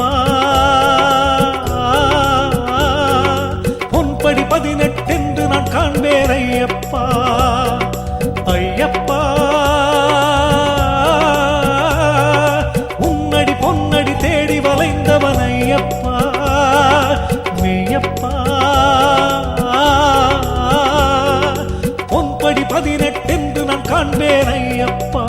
அப்பா பொன்படி பதினெட்டென்று நான் காண்பேன் ஐயப்பா. ஐயப்பா. உன்னடி பொன்னடி தேடி வளைந்தவன் ஐயப்பா. மெய்யப்பா பொன்படி பதினெட்டென்று நான் காண்பேன் ஐயப்பா.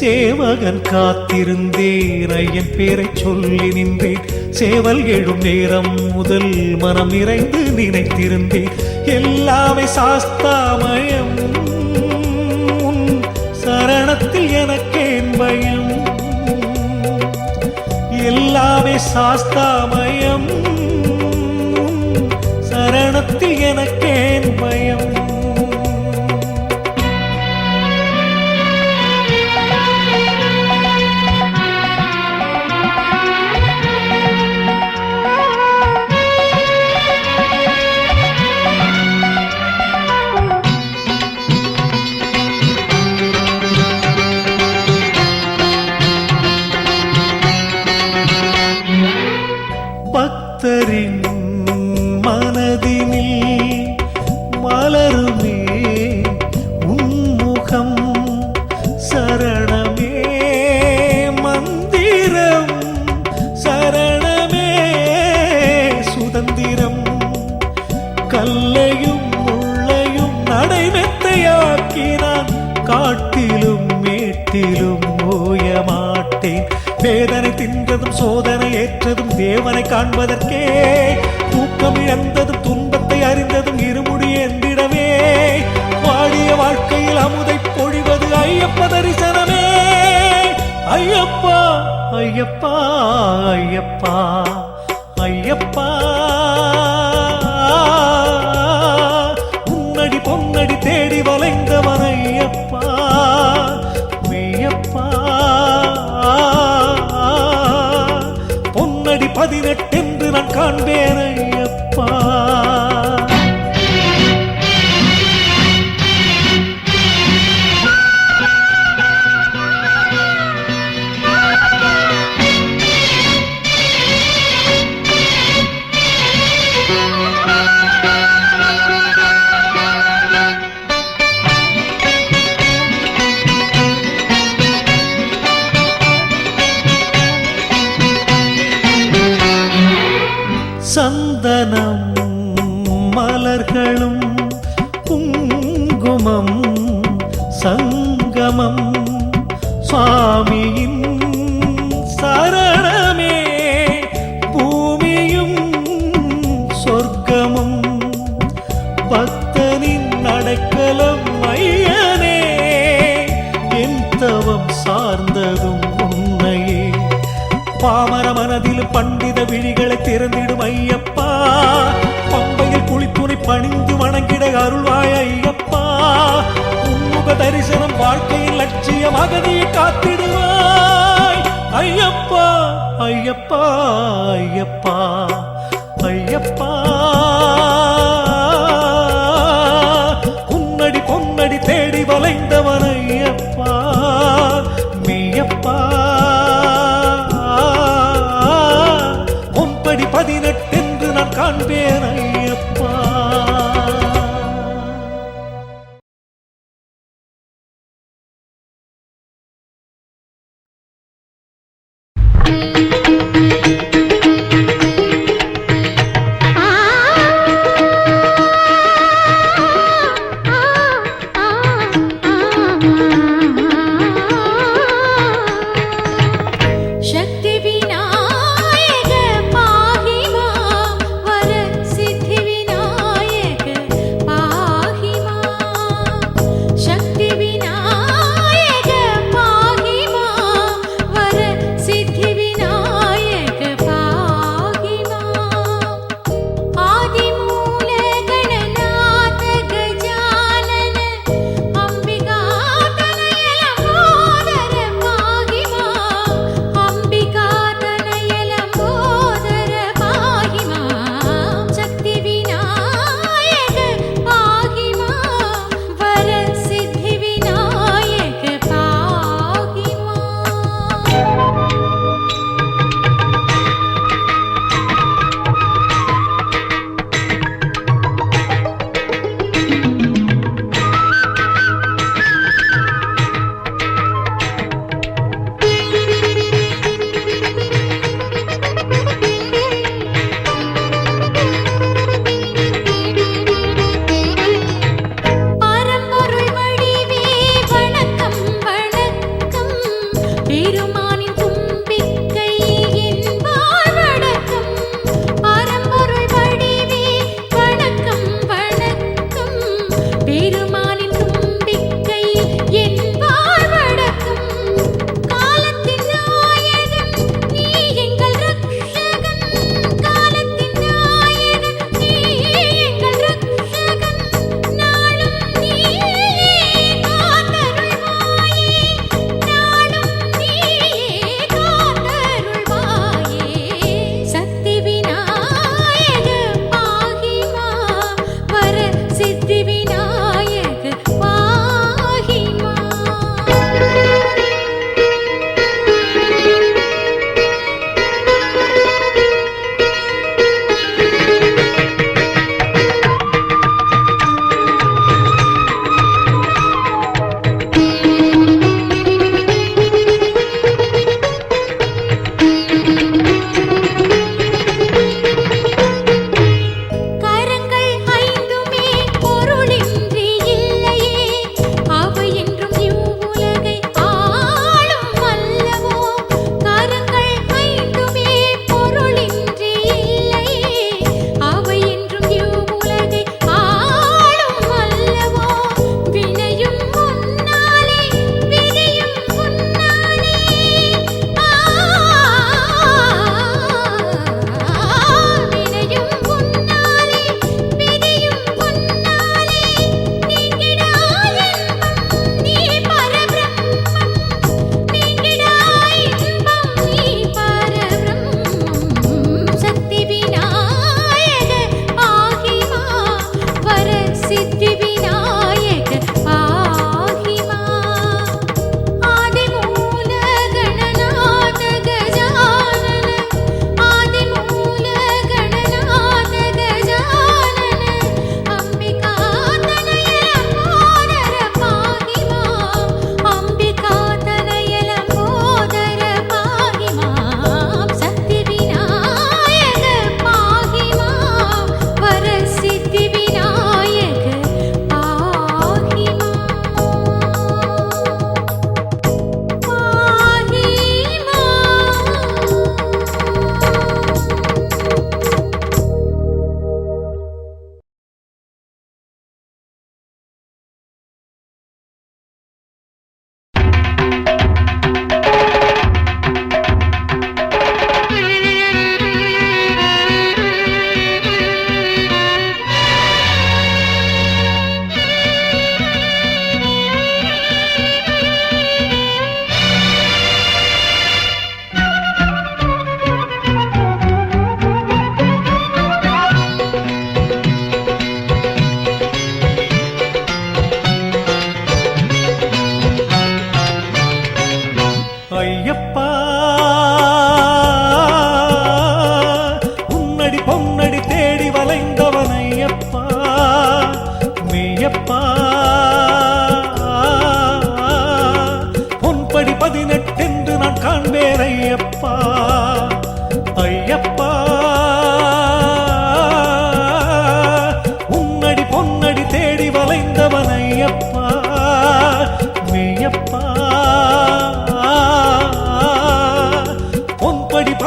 சேவகன் காத்திருந்தேன். ஐயன் பேரை சொல்லி நின்றேன். சேவல் எழும் நேரம் முதல் மனம் நிறைந்து நினைத்திருந்தேன். எல்லாமே சாஸ்தாமயம். சரணத்தில் எனக்கேன் பயம். எல்லாமே சாஸ்தாமயம். சரணத்தில் எனக்கேன் பயம். தேவனை காண்பதற்கே தூக்கம் இழந்ததும் துன்பத்தை அறிந்ததும் இருமுடி என்றிடவே வாடிய வாழ்க்கையில் அமுதை பொழிவது ஐயப்ப தரிசனமே. ஐயப்பா ஐயப்பா ஐயப்பா ஐயப்பா. உன்னடி பொன்னடி தேடி வளைந்தவன் ஐயப்பா. காண்பேன் மலர்களும் குங்குமம் சங்கமம் சுவாமியின் சரணமே பூமியும் சொர்க்கமும் பக்தனின் அடைக்கலம் மையனே என் தவம் சார்ந்ததும் உன்னையே. பாமர மனதில் பண்டித விழிகளை திறந்திடும் ஐயப்பா பம்பையில் பணிந்து வணங்கிட அருள்வாய் ஐயப்பா. உன்முக தரிசனம் வாழ்க்கையின் லட்சியம் அகதியை காத்திடுவாய். ஐயப்பா ஐயப்பா ஐயப்பா ஐயப்பா.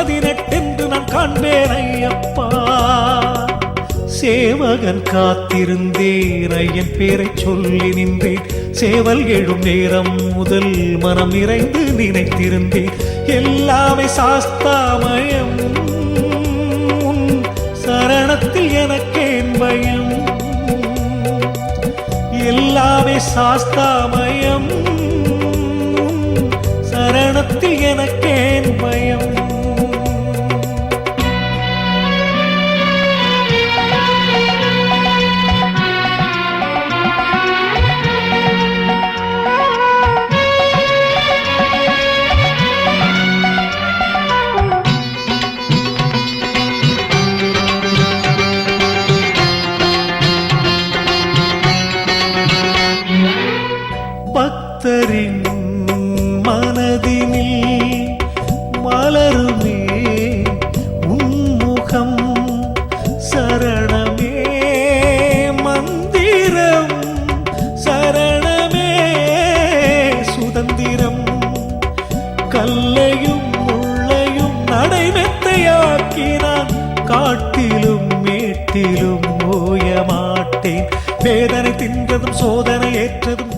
பதினெட்டென்று நான் காண்பேன் ஐயப்பா. சேவகன் காத்திருந்தேன் ஐயன் பேரை சொல்லி நின்றேன். சேவல் எழும் நேரம் முதல் மனம் நிறைந்து நினைத்திருந்தேன். எல்லாமே சாஸ்தாமயம். சரணத்தில் எனக்கேன் பயம். எல்லாமே சாஸ்தாமயம். சரணத்தில் எனக்கு மேட்டிலும் ஓய மாட்டேன் வேதனை தின்றதும் சோதனை ஏற்றதும்